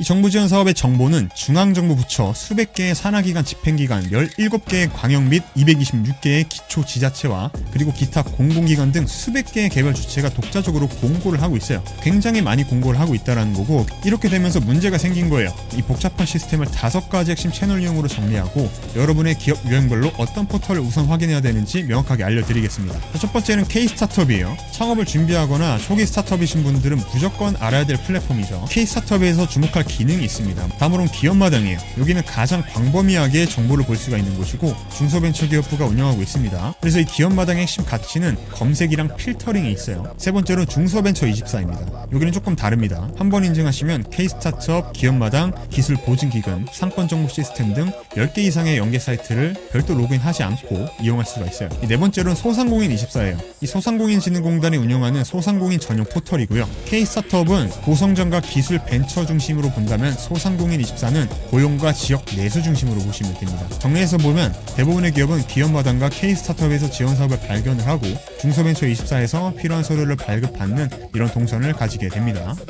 이 정부 지원 사업의 정보는 중앙정부 부처 수백 개의 산하기관 집행기관 17개의 광역 및 226개의 기초 지자체와 그리고 기타 공공기관 등 수백 개의 개별 주체가 독자적으로 공고를 하고 있어요. 굉장히 많이 공고를 하고 있다는 거고 이렇게 되면서 문제가 생긴 거예요. 이 복잡한 시스템을 다섯 가지 핵심 채널 유형으로 정리하고 여러분의 기업 유형별로 어떤 포털을 우선 확인해야 되는지 명확하게 알려드리겠습니다. 자, 첫 번째는 K 스타트업이에요. 창업을 준비하거나 초기 스타트업이신 분들은 무조건 알아야 될 플랫폼이죠. K 스타트업에서 주목할 기능이 있습니다. 다음으로는 기업마당이에요. 여기는 가장 광범위하게 정보를 볼 수가 있는 곳이고 중소벤처기업부가 운영하고 있습니다. 그래서 이 기업마당의 핵심 가치는 검색이랑 필터링이 있어요. 세 번째로 중소벤처24입니다. 여기는 조금 다릅니다. 한 번 인증하시면 K-스타트업, 기업마당, 기술 보증기금, 상권 정보 시스템 등 10개 이상의 연계 사이트를 별도 로그인하지 않고 이용할 수가 있어요. 이네 번째로는 소상공인24예요. 이 소상공인진흥공단이 운영하는 소상공인 전용 포털이고요. K-스타트업은 고성장과 기술 벤처 중심으로 본다면 소상공인 24는 고용과 지역 내수 중심으로 보시면 됩니다. 정리해서 보면 대부분의 기업은 기업마당과 K-스타트업에서 지원 사업을 발견을 하고 중소벤처 24에서 필요한 서류를 발급받는 이런 동선을 가지게 됩니다.